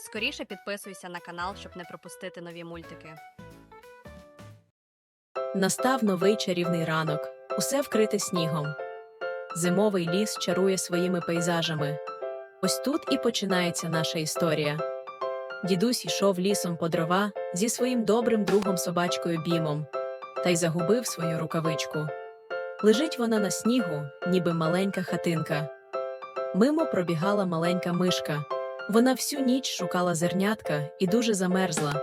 Скоріше підписуйся на канал, щоб не пропустити нові мультики. Настав новий чарівний ранок, усе вкрите снігом. Зимовий ліс чарує своїми пейзажами. Ось тут і починається наша історія. Дідусь йшов лісом по дрова зі своїм добрим другом собачкою Бімом та й загубив свою рукавичку. Лежить вона на снігу, ніби маленька хатинка. Мимо пробігала маленька мишка. Вона всю ніч шукала зернятка і дуже замерзла.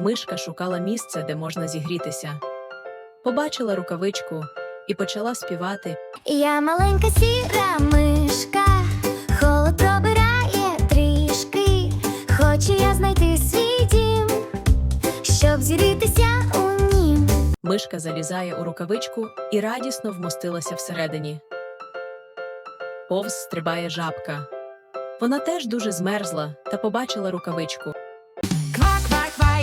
Мишка шукала місце, де можна зігрітися. Побачила рукавичку і почала співати. Я маленька сіра мишка, холод пробирає трішки. Хочу я знайти свій дім, щоб зіритися у нім. Мишка залізає у рукавичку і радісно вмостилася всередині. Повз стрибає жабка. Вона теж дуже змерзла та побачила рукавичку.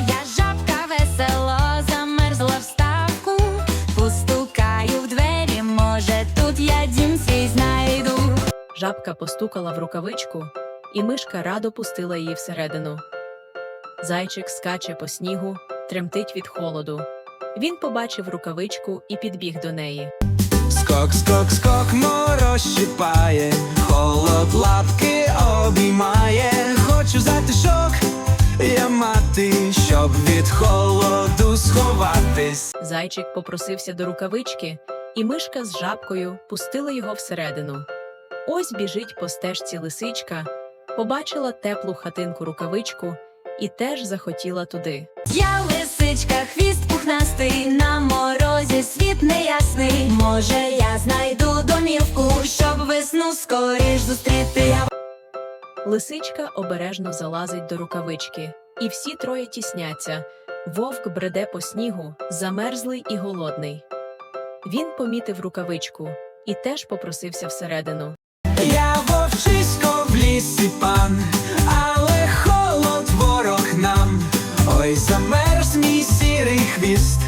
Я жабка весело замерзла в ставку. Постукаю в двері, може, тут я дім свій знайду. Жабка постукала в рукавичку, і мишка радо пустила її всередину. Зайчик скаче по снігу, тремтить від холоду. Він побачив рукавичку і підбіг до неї. Скок, скок, скок, мороз щипає, холод лапки обіймає. Хочу затишок, я мати, щоб від холоду сховатись. Зайчик попросився до рукавички, і мишка з жабкою пустили його всередину. Ось біжить по стежці лисичка, побачила теплу хатинку рукавичку і теж захотіла туди. Я лисичка, хвіст пухнастий, на морозі світ неясний. Може, я знайду домівку, щоб весну скоріш зустріти. Лисичка обережно залазить до рукавички, і всі троє тісняться. Вовк бреде по снігу, замерзлий і голодний. Він помітив рукавичку і теж попросився всередину. Я вовчисько в лісі пан, але холод ворог нам. Ой, замерз мій сірий хвіст,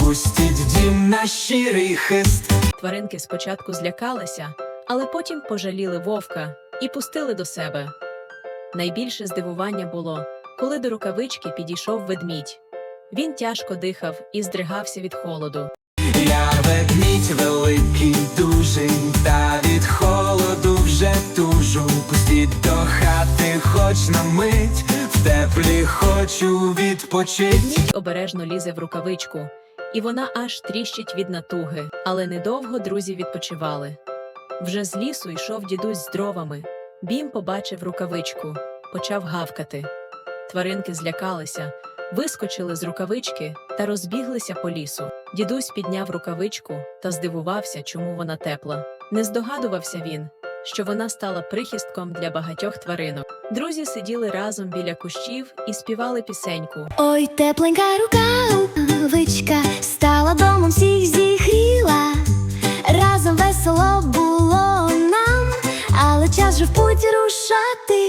пустіть в дім на щирий хист. Тваринки спочатку злякалися, але потім пожаліли вовка і пустили до себе. Найбільше здивування було, коли до рукавички підійшов ведмідь. Він тяжко дихав і здригався від холоду. Я ведмідь великий, дужий, та від холоду вже тужу. Пустіть до хати, хоч на мить, в теплі хочу відпочить. Ведмідь обережно лізе в рукавичку, і вона аж тріщить від натуги, але недовго друзі відпочивали. Вже з лісу йшов дідусь з дровами. Бім побачив рукавичку, почав гавкати. Тваринки злякалися, вискочили з рукавички та розбіглися по лісу. Дідусь підняв рукавичку та здивувався, чому вона тепла. Не здогадувався він, що вона стала прихистком для багатьох тваринок. Друзі сиділи разом біля кущів і співали пісеньку. Ой, тепленька рукавичка a ti.